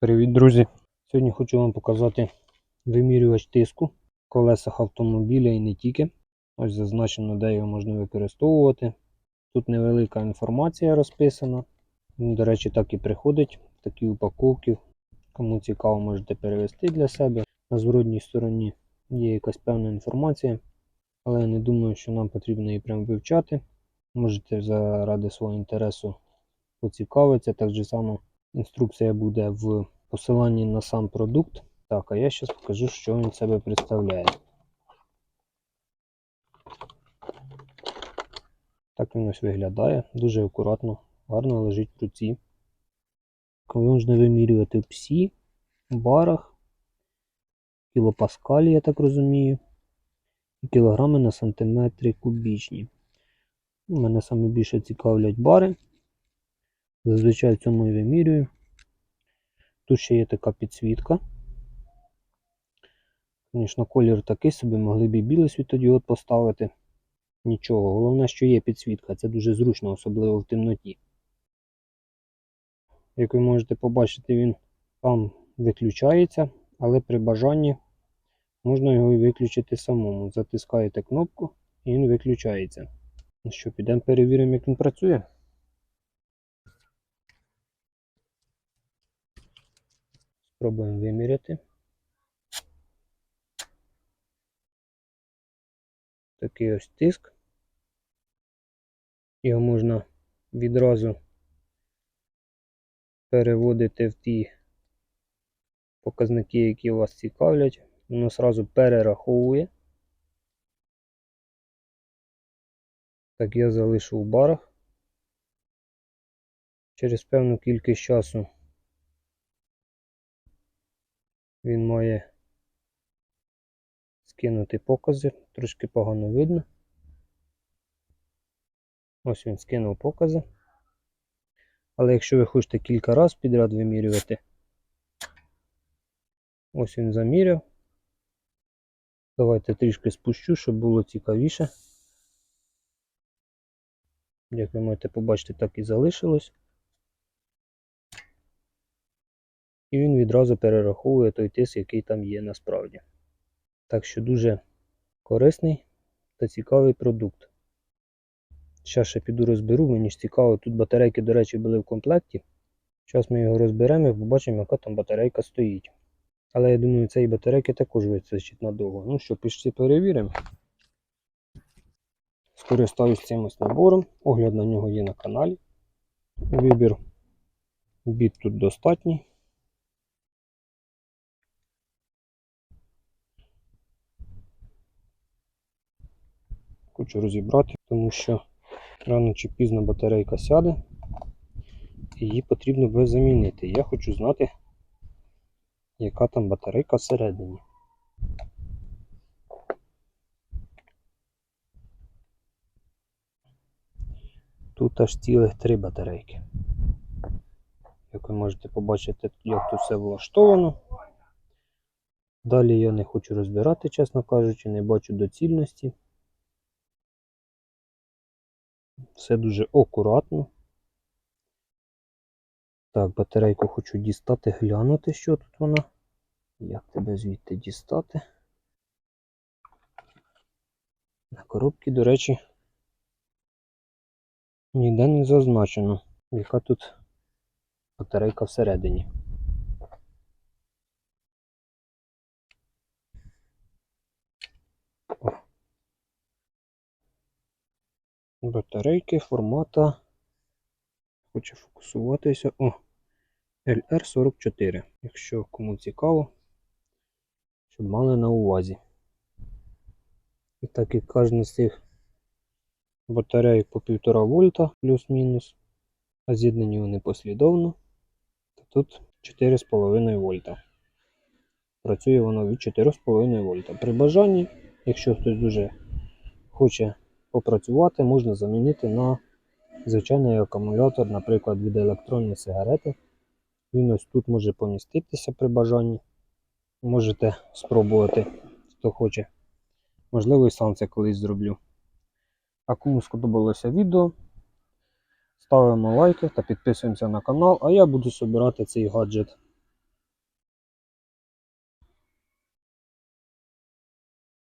Привіт, друзі! Сьогодні хочу вам показати вимірювач тиску в колесах автомобіля і не тільки. Ось зазначено, де його можна використовувати. Тут невелика інформація розписана. До речі, так і приходить такі упаковки. Кому цікаво, можете перевести для себе. На зворотній стороні є якась певна інформація, але я не думаю, що нам потрібно її прям вивчати. Можете заради свого інтересу поцікавитися. Так же само інструкція буде в посиланні на сам продукт. Так, а я зараз покажу, що він себе представляє. Так він ось виглядає, дуже акуратно, гарно лежить в руці. Коли можна вимірювати псі, барах, кілопаскалі, я так розумію, і кілограми на сантиметри кубічні. Ну, Мене саме більше цікавлять бари. Зазвичай в цьому і вимірюю. Тут ще є така підсвітка. Звісно, колір такий собі, могли б і білий світодіод поставити. Нічого, головне, що є підсвітка, це дуже зручно, особливо в темноті. Як ви можете побачити, він там виключається, але при бажанні можна його і виключити самому. Затискаєте кнопку і він виключається. Ну що, підемо перевіримо, як він працює. Спробуємо виміряти. Такий ось тиск. Його можна відразу переводити в ті показники, які вас цікавлять. Воно одразу перераховує. Так я залишу в барах. Через певну кількість часу він має скинути покази, трошки погано видно. Ось він скинув покази. Але якщо ви хочете кілька разів підряд вимірювати, ось він заміряв. Давайте трішки спущу, щоб було цікавіше. Як ви можете побачити, так і залишилось. І він відразу перераховує той тиск, який там є насправді. Так що дуже корисний та цікавий продукт. Зараз ще піду розберу, мені ж цікаво, тут батарейки, до речі, були в комплекті. Зараз ми його розберемо і побачимо, яка там батарейка стоїть. Але я думаю, цієї батарейки також вистачить надовго. Ну що, пішли перевіримо. Скористаюсь цим ось набором. Огляд на нього є на каналі. Вибір біт тут достатній. Хочу розібрати, тому що рано чи пізно батарейка сяде і її потрібно буде замінити. Я хочу знати, яка там батарейка всередині. Тут аж цілих три батарейки. Як ви можете побачити, як тут все влаштовано. Далі я не хочу розбирати, чесно кажучи, не бачу доцільності. Все дуже акуратно. Так, батарейку хочу дістати, глянути, що тут вона. Як тебе звідти дістати? На коробці, до речі, ніде не зазначено, яка тут батарейка всередині. О. Батарейки формата. Хочу фокусуватися. О, LR44. Якщо кому цікаво, щоб мали на увазі. І так як кожна з цих батарей по 1,5 вольта плюс-мінус, а з'єднані вони послідовно, то тут 4,5 вольта. Працює воно від 4,5 вольта. При бажанні, якщо хтось дуже хоче попрацювати, можна замінити на звичайний акумулятор, наприклад, від електронної сигарети. Він ось тут може поміститися при бажанні. Можете спробувати, хто хоче. Можливо, і сам це колись зроблю. А кому сподобалося відео, ставимо лайки та підписуємося на канал, а я буду збирати цей гаджет.